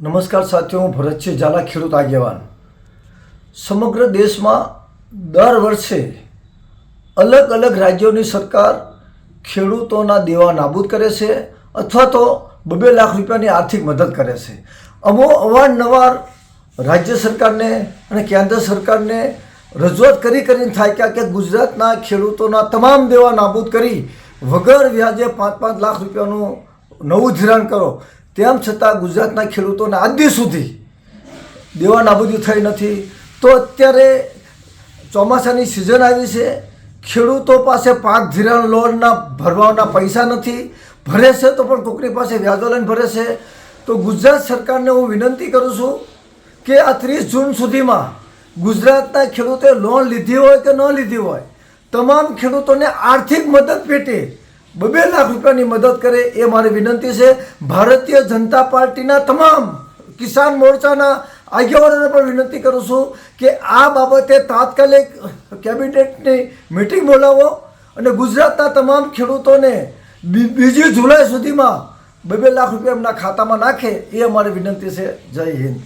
નમસ્કાર સાથીઓ, હું ભરતસિંહ ઝાલા ખેડૂત આગેવાન. સમગ્ર દેશમાં દર વર્ષે અલગ અલગ રાજ્યોની સરકાર ખેડૂતોના દેવા નાબૂદ કરે છે અથવા તો બબે લાખ રૂપિયાની આર્થિક મદદ કરે છે. અમો અવારનવાર રાજ્ય સરકારને અને કેન્દ્ર સરકારને રજૂઆત કરી કરીને થાય કે કે ગુજરાતના ખેડૂતોના તમામ દેવા નાબૂદ કરી વગર વ્યાજે પાંચ પાંચ લાખ રૂપિયાનું નવું ધિરાણ કરો. તેમ છતાં ગુજરાતના ખેડૂતોને આજ સુધી દેવા નાબૂદી થઈ નથી. તો અત્યારે ચોમાસાની સિઝન આવી છે. ખેડૂતો પાસે પાક ધિરાણ લોનના ભરવાના પૈસા નથી. ભરે છે તો પણ કોકની પાસે વ્યાજો લઈને ભરે છે. તો ગુજરાત સરકારને હું વિનંતી કરું છું કે આ ત્રીસ જૂન સુધીમાં ગુજરાતના ખેડૂતોએ લોન લીધી હોય કે ન લીધી હોય, તમામ ખેડૂતોને આર્થિક મદદ પેટે બબે લાખ રૂપિયાની મદદ કરે એ મારી વિનંતી છે. ભારતીય જનતા પાર્ટીના તમામ કિસાન મોરચાના આગેવાનોને પણ વિનંતી કરું છું કે આ બાબતે તાત્કાલિક કેબિનેટની મિટિંગ બોલાવો અને ગુજરાતના તમામ ખેડૂતોને બીજી જુલાઈ સુધીમાં બે બે લાખ રૂપિયા એમના ખાતામાં નાખે એ અમારી વિનંતી છે. જય હિન્દ.